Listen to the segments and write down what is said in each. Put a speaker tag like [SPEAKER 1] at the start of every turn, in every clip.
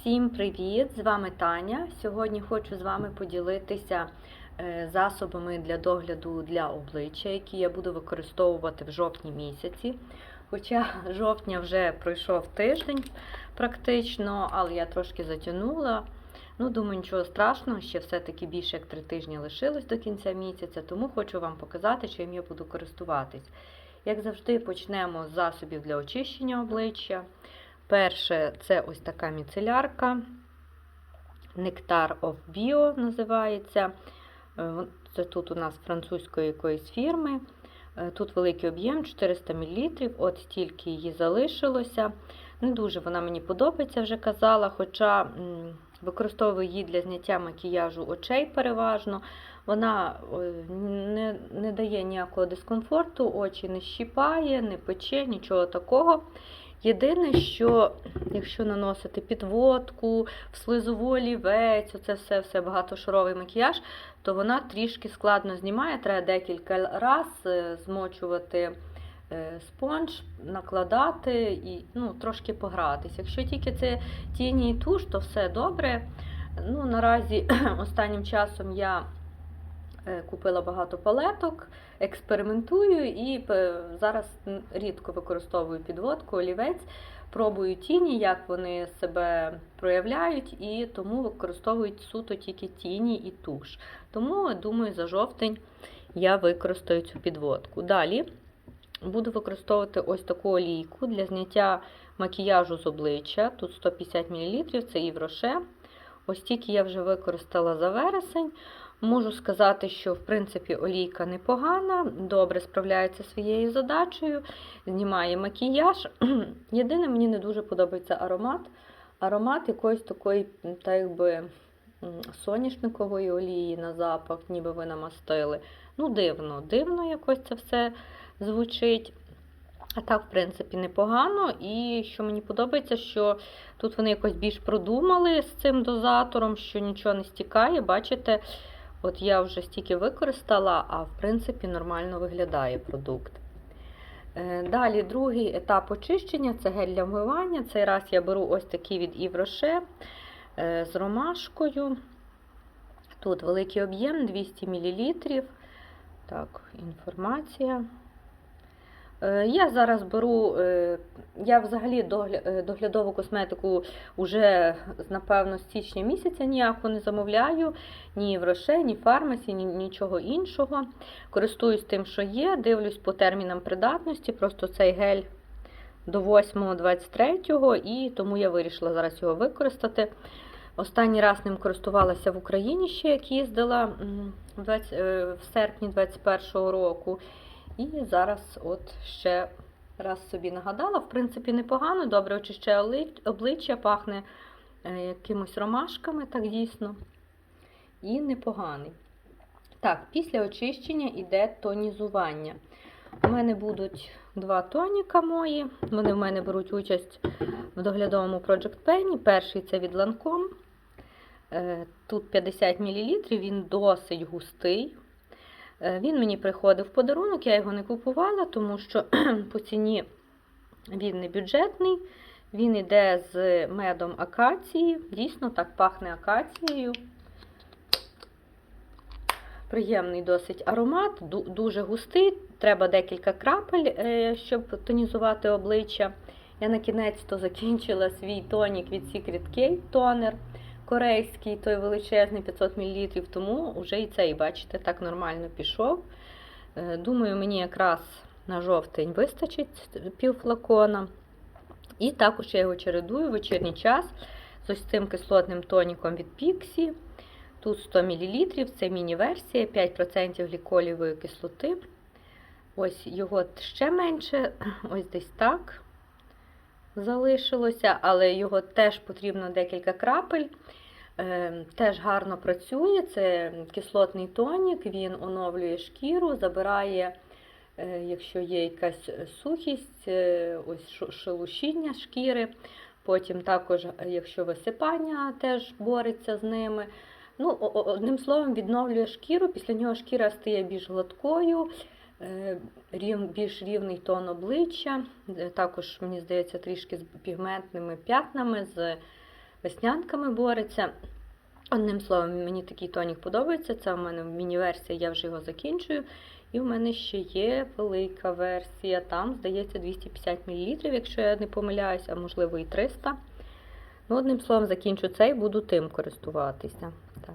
[SPEAKER 1] Всім привіт! З вами Таня. Сьогодні хочу з вами поділитися е, засобами для догляду для обличчя, які я буду використовувати в жовтні місяці. Хоча жовтня вже пройшов тиждень практично, але я трошки затягнула. Ну, думаю, нічого страшного, ще все-таки більше як три тижні лишилось до кінця місяця, тому хочу вам показати, чим я буду користуватись. Як завжди, почнемо з засобів для очищення обличчя. Перше, це ось така міцелярка. Nectar of Bio називається. Е, Це тут у нас французької якоїсь фірми. Е, Тут великий об'єм 400 мл, от стільки її залишилося. Не дуже вона мені подобається, вже казала, хоча використовую її для зняття макіяжу очей переважно. Вона не, не дає ніякого дискомфорту, очі не щіпає, не пече, нічого такого. Єдине, що якщо наносити підводку, в слизову олівець, оце все все багатошаровий макіяж, то вона трішки складно знімає. Треба декілька разів змочувати е, спонж, накладати і ну, трошки погратись. Якщо тільки це тіні і туш, то все добре. Ну, Наразі останнім часом я е, купила багато палеток, експериментую і е, зараз рідко використовую підводку, олівець, пробую тіні, як вони себе проявляють, і тому використовують суто тільки тіні і туш. Тому, думаю, за жовтень я використаю цю підводку. Далі буду використовувати ось таку олійку для зняття макіяжу з обличчя. Тут 150 мл, це Євроше. Ось тільки я вже використала за вересень. Можу сказати, що в принципі олійка непогана, добре справляється своєю задачею, знімає макіяж. Єдине, мені не дуже подобається аромат. Аромат якоїсь такої, так якби соняшникової олії на запах, ніби ви намастили. Ну, дивно, дивно якось це все звучить. А так, в принципі, непогано. І що мені подобається, що тут вони якось більш продумали з цим дозатором, що нічого не стікає. Бачите, от я вже стільки використала, а в принципі нормально виглядає продукт. Е, Далі другий етап очищення це гель для вмивання. Цей раз я беру ось такий від Івроше з ромашкою. Тут великий об'єм 200 мл. Так, інформація. Е, Я зараз беру, е, я взагалі е, доглядову косметику вже, напевно, з січня місяця ніяку не замовляю, ні в Роше, ні в фармасі, ні нічого іншого. Користуюсь тим, що є, дивлюсь по термінам придатності, просто цей гель до 8.23 і тому я вирішила зараз його використати. Останній раз ним користувалася в Україні ще, як їздила м, в 20 в серпні 2021 року. І зараз от ще раз собі нагадала. В принципі, непогано, добре очищає обличчя, пахне е, якимось ромашками, так дійсно. І непоганий. Так, після очищення йде тонізування. У мене будуть два тоніка мої. Вони в мене беруть участь в доглядовому Project Penny. Перший це від Lancome. Е, Тут 50 мл, він досить густий. Е, Він мені приходив в подарунок, я його не купувала, тому що по ціні він не бюджетний. Він йде з медом акації. Дійсно, так пахне акацією. Приємний досить аромат, дуже густий. Треба декілька крапель, е, щоб тонізувати обличчя. Я на кінець то закінчила свій тонік від Secret K тонер корейський, той величезний 500 мл, тому вже і цей, бачите, так нормально пішов. Е, Думаю, мені якраз на жовтень вистачить пів флакона. І також я його чередую в вечірній час з ось цим кислотним тоніком від Pixi. Тут 100 мл, це міні-версія, 5% гліколівої кислоти. Ось його ще менше, ось десь так залишилося, але його теж потрібно декілька крапель. Е, Теж гарно працює. Це кислотний тонік, він оновлює шкіру, забирає, е, якщо є якась сухість, е, ось шелушіння шкіри. Потім також, якщо висипання, теж бореться з ними. Ну, одним словом, відновлює шкіру, після нього шкіра стає більш гладкою, більш рівний тон обличчя. Е, Також, мені здається, трішки з пігментними п'ятнами, з веснянками бореться. Одним словом, мені такий тонік подобається. Це в мене міні-версія, я вже його закінчую. І в мене ще є велика версія. Там, здається, 250 мл, якщо я не помиляюся, а можливо і 300 Ну, одним словом, закінчу цей, буду тим користуватися. Так.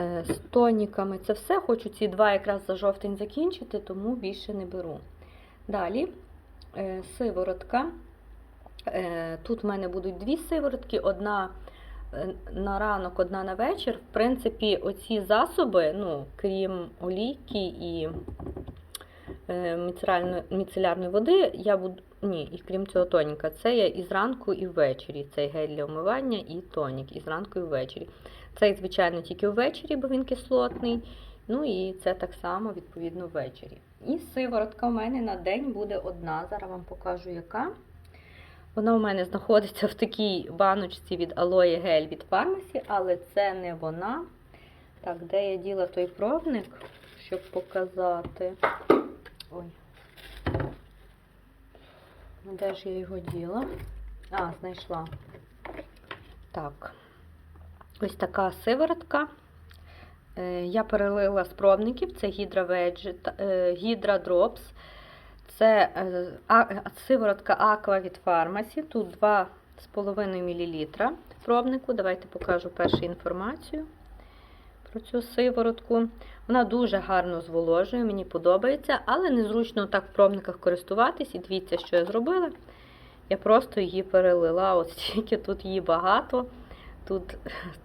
[SPEAKER 1] Е, З тоніками це все. Хочу ці два якраз за жовтень закінчити, тому більше не беру. Далі е, сиворотка. Е, Тут в мене будуть дві сиворотки, одна на ранок, одна на вечір. В принципі, оці засоби, ну, крім олійки і міцелярної води, я буду. Ні, і крім цього тоніка, це я і зранку, і ввечері. Цей гель для вмивання і тонік, і зранку, і ввечері. Цей, звичайно, тільки ввечері, бо він кислотний. Ну і це так само, відповідно, ввечері. І сиворотка у мене на день буде одна. Зараз вам покажу, яка. Вона у мене знаходиться в такій баночці від Aloe Gel від Pharmacy, але це не вона. Так, де я діла той пробник, щоб показати. Ой. Ну, Де ж я його діла? А, знайшла. Так. Ось така сиворотка. Е, Я перелила з пробників. Це Hydra, Vegeta, е, Hydra Drops. Це е, сиворотка Aqua від Pharmacy. Тут 2,5 мл пробнику. Давайте покажу першу інформацію про цю сиворотку. Вона дуже гарно зволожує, мені подобається, але незручно так в пробниках користуватись. І дивіться, що я зробила. Я просто її перелила. От стільки тут її багато. Тут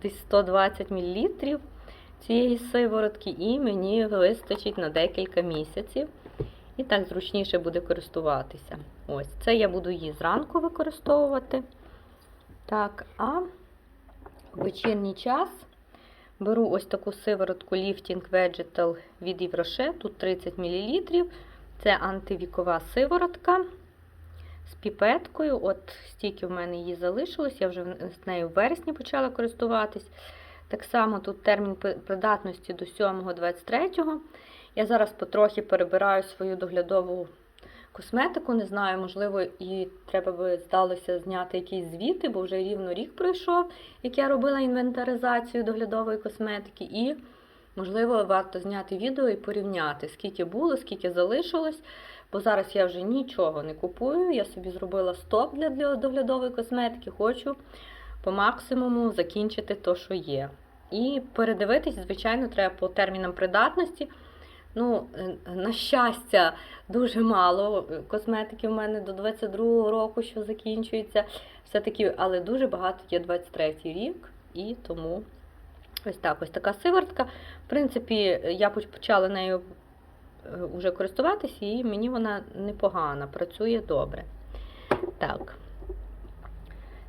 [SPEAKER 1] десь 120 мл цієї сиворотки, і мені вистачить на декілька місяців. І так зручніше буде користуватися. Ось, це я буду її зранку використовувати. Так, а в вечірній час беру ось таку сиворотку Lifting Vegetal від Євроше. Тут 30 мл. Це антивікова сиворотка з піпеткою. От стільки в мене її залишилось. Я вже з нею в вересні почала користуватись. Так само тут термін придатності до 7.23. Я зараз потрохи перебираю свою доглядову косметику. Не знаю, можливо, і треба би здалося зняти якісь звіти, бо вже рівно рік пройшов, як я робила інвентаризацію доглядової косметики. І, можливо, варто зняти відео і порівняти, скільки було, скільки залишилось. Бо зараз я вже нічого не купую. Я собі зробила стоп для доглядової косметики. Хочу по максимуму закінчити те, що є. І передивитись, звичайно, треба по термінам придатності. Ну, на щастя, дуже мало косметики в мене до 22-го року, що закінчується. Все-таки, але дуже багато є 23-й рік, і тому ось так ось така сиворотка. В принципі, я почала нею вже користуватися, і мені вона непогана, працює добре. Так.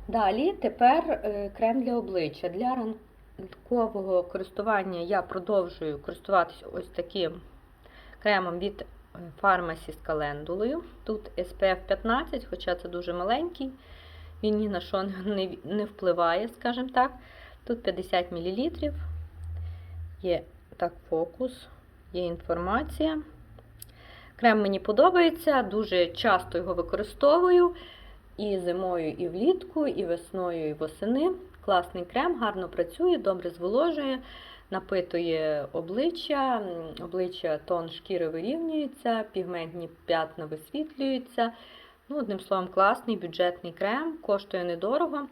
[SPEAKER 1] Далі тепер крем для обличчя. Для ранкового користування я продовжую користуватися ось таким кремом від Pharmacy з календулою. Тут SPF 15, хоча це дуже маленький, він ні на що не впливає, скажімо так. Тут 50 мл. Є так, фокус, є інформація. Крем мені подобається, дуже часто його використовую. І зимою, і влітку, і весною, і восени. Класний крем, гарно працює, добре зволожує, напитує обличчя, обличчя тон шкіри вирівнюється, пігментні п'ятна висвітлюються. Ну, Одним словом, класний бюджетний крем, коштує недорого.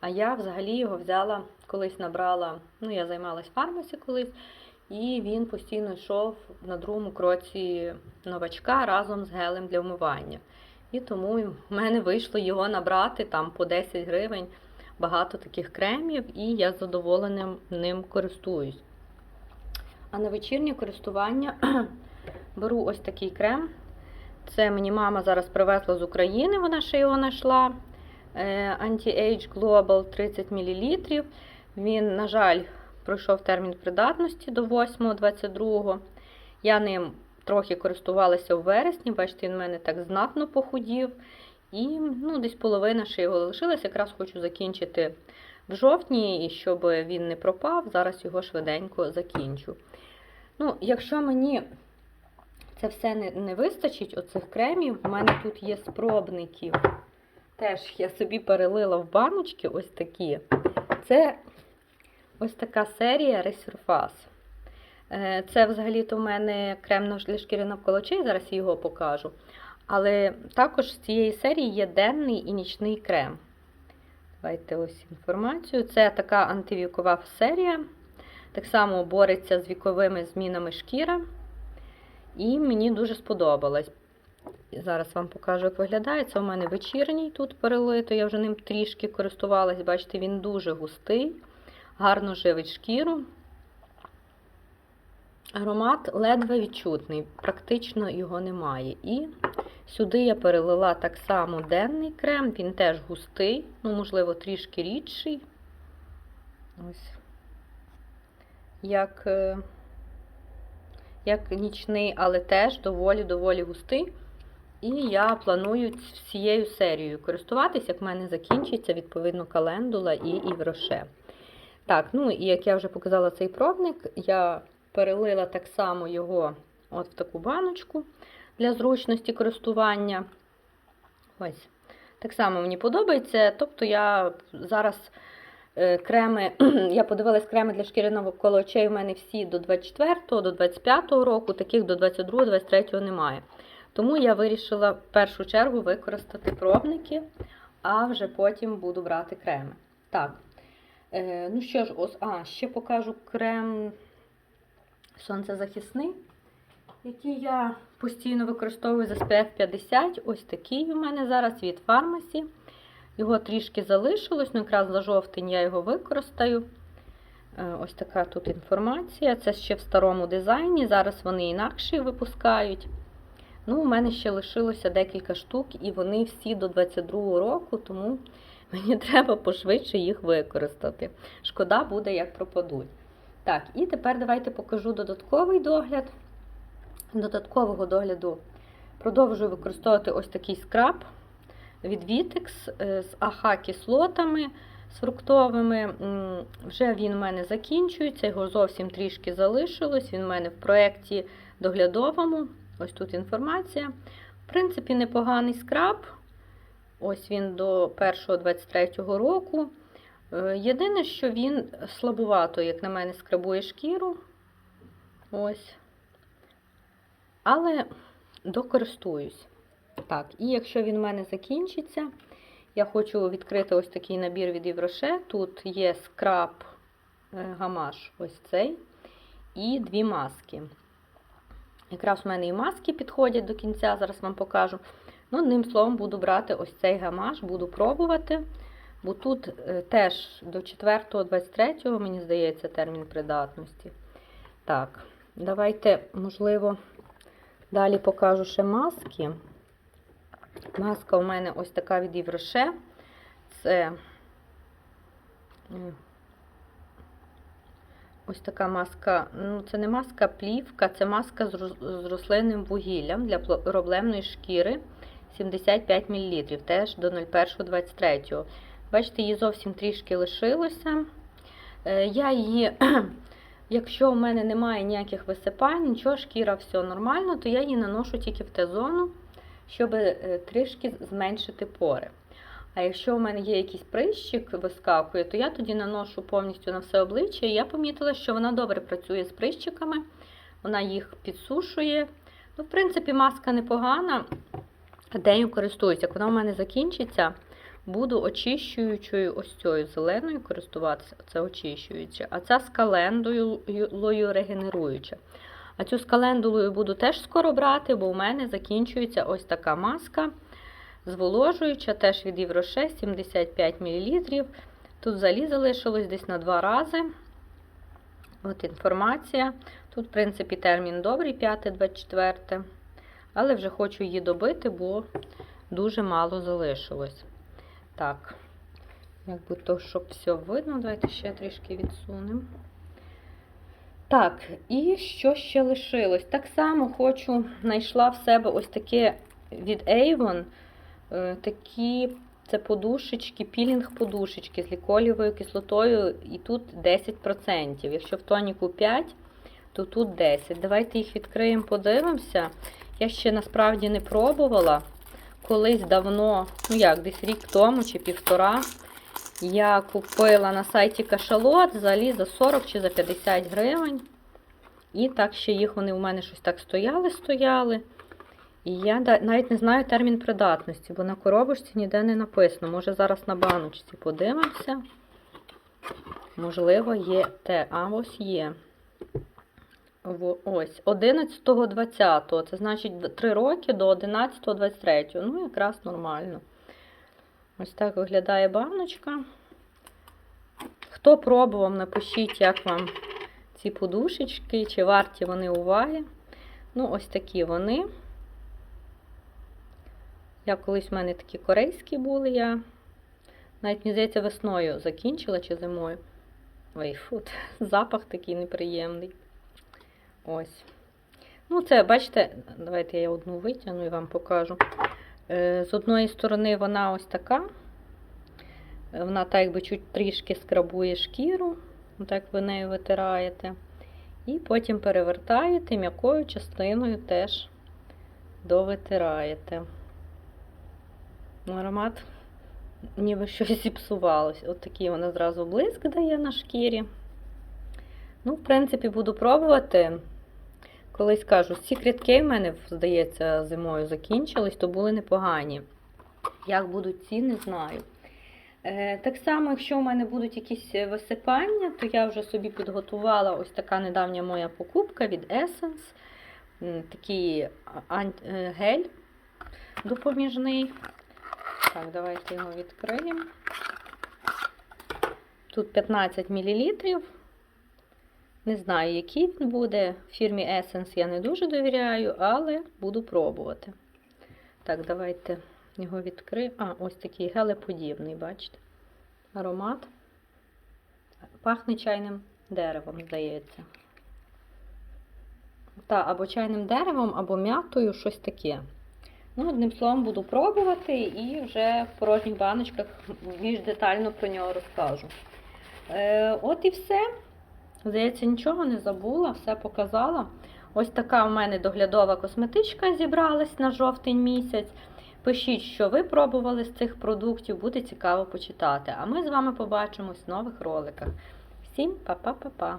[SPEAKER 1] А я взагалі його взяла, колись набрала, ну, я займалась фармасі колись, і він постійно йшов на другому кроці новачка разом з гелем для вмивання. І тому в мене вийшло його набрати там по 10 гривень багато таких кремів, і я з задоволенням ним користуюсь. А на вечірнє користування беру ось такий крем. Це мені мама зараз привезла з України, вона ще його знайшла. Anti-Age Global 30 мл. Він, на жаль, пройшов термін придатності до 8.22. Я ним трохи користувалася у вересні, бачите, він в мене так знатно похудів. І ну, десь половина ще його лишилась. Якраз хочу закінчити в жовтні, і щоб він не пропав, зараз його швиденько закінчу. Ну, Якщо мені це все не, не вистачить, оцих кремів, у мене тут є спробників теж я собі перелила в баночки ось такі. Це ось така серія Resurface. Е, Це взагалі-то в мене крем для шкіри навколо очей, зараз його покажу. Але також з цієї серії є денний і нічний крем. Давайте ось інформацію. Це така антивікова серія. Так само бореться з віковими змінами шкіра. І мені дуже сподобалось. Зараз вам покажу, як виглядає. Це у мене вечірній тут перелито. Я вже ним трішки користувалась. Бачите, він дуже густий, гарно живить шкіру. Аромат ледве відчутний, практично його немає. І сюди я перелила так само денний крем, він теж густий, ну, можливо, трішки рідший. Ось. Як, е, як нічний, але теж доволі-доволі густий. І я планую всією серією користуватись, як в мене закінчиться, відповідно, календула і івроше. Так, ну і як я вже показала цей пробник, я перелила так само його от в таку баночку для зручності користування. Ось. Так само мені подобається. Тобто я зараз е, креми, я подивилась креми для шкіри навколо очей. У мене всі до 24-го, до 25-го року, таких до 22-го, 23-го немає. Тому я вирішила в першу чергу використати пробники, а вже потім буду брати креми. Так, е, ну що ж, ось, а, ще покажу крем сонцезахисний, який я постійно використовую з SPF 50. Ось такий у мене зараз від фармасі. Його трішки залишилось, ну якраз за жовтень я його використаю. Е, Ось така тут інформація. Це ще в старому дизайні. Зараз вони інакші випускають. Ну, У мене ще лишилося декілька штук, і вони всі до 22 року, тому мені треба пошвидше їх використати. Шкода буде, як пропадуть. Так, і тепер давайте покажу додатковий догляд. Додаткового догляду продовжую використовувати ось такий скраб від Vitex з АХ-кислотами, з фруктовими. Вже він у мене закінчується, його зовсім трішки залишилось. Він у мене в проєкті доглядовому. Ось тут інформація. В принципі, непоганий скраб. Ось він до 1-23 року. Єдине, що він слабувато, як на мене, скрабує шкіру. Ось. Але докористуюсь. Так, і якщо він в мене закінчиться, я хочу відкрити ось такий набір від Євроше. Тут є скраб гамаш, ось цей, і дві маски. Якраз в мене і маски підходять до кінця, зараз вам покажу. Ну, Одним словом, буду брати ось цей гамаш, буду пробувати. Бо тут теж до 4-23, мені здається, термін придатності. Так, давайте, можливо, далі покажу ще маски. Маска у мене ось така від Євроше. Це ось така маска, ну, це не маска плівка, це маска з рослинним вугіллям для проблемної шкіри 75 мл, теж до 01.23. Бачите, її зовсім трішки лишилося. Я її, якщо в мене немає ніяких висипань, нічого, шкіра все нормально, то я її наношу тільки в Т-зону, щоб трішки зменшити пори. А якщо в мене є якийсь прищик вискакує, то я тоді наношу повністю на все обличчя. І я помітила, що вона добре працює з прищиками, вона їх підсушує. Ну, В принципі, маска непогана, дею користуюся. Як вона в мене закінчиться, буду очищуючою ось цією зеленою користуватися, це очищуюча, а ця з календулою регенеруюча. А цю з календулою буду теж скоро брати, бо у мене закінчується ось така маска. Зволожуюча, теж від Євроше 75 мл. Тут взагалі залишилось десь на два рази. От інформація. Тут, в принципі, термін добрий, 5-24. Але вже хочу її добити, бо дуже мало залишилось. Так, якби то, щоб все видно, давайте ще трішки відсунемо. Так, і що ще лишилось? Так само хочу, знайшла в себе ось таке від Avon. Такі це подушечки, пілінг-подушечки з ліколівою кислотою, і тут 10%. Якщо в тоніку 5, то тут 10. Давайте їх відкриємо, подивимося. Я ще насправді не пробувала. колись давно, ну як, десь рік тому чи півтора, я купила на сайті кашалот взагалі за 40 чи за 50 гривень. І так ще їх вони у мене щось так стояли, стояли. І я навіть не знаю термін придатності, бо на коробочці ніде не написано. Може зараз на баночці подивимося. Можливо, є те. А ось є. Ось, 11.20. Це значить 3 роки до 11.23. Ну, якраз нормально. Ось так виглядає баночка. Хто пробував, напишіть, як вам ці подушечки, чи варті вони уваги. Ну, ось такі вони. Я колись в мене такі корейські були. Я навіть, мені здається, весною закінчила чи зимою. Ой, фу, запах такий неприємний. Ось. Ну, це, бачите, давайте я одну витягну і вам покажу. Е, З одної сторони вона ось така. Вона так якби чуть трішки скрабує шкіру, так ви нею витираєте. І потім перевертаєте м'якою частиною теж довитираєте. Ну, Аромат ніби щось зіпсувалось. От такий вона зразу блиск дає на шкірі. Ну, в принципі, буду пробувати. Колись кажу, ці крятки в мене, здається, зимою закінчились, то були непогані. Як будуть ці, не знаю. Е, так само, якщо у мене будуть якісь висипання, то я вже собі підготувала ось така недавня моя покупка від Essence. Такий е, гель допоміжний. Так, давайте його відкриємо. Тут 15 мл. Не знаю, який він буде. Фірмі Essence я не дуже довіряю, але буду пробувати. Так, давайте його відкриємо. А, ось такий гелеподібний, бачите? Аромат. Пахне чайним деревом, здається. Та, або чайним деревом, або м'ятою, щось таке. Ну, одним словом, буду пробувати і вже в порожніх баночках більш детально про нього розкажу. Е, от і все. Здається, нічого не забула, все показала. Ось така в мене доглядова косметичка зібралась на жовтень місяць. Пишіть, що ви пробували з цих продуктів, буде цікаво почитати. А ми з вами побачимось в нових роликах. Всім па-па-па-па!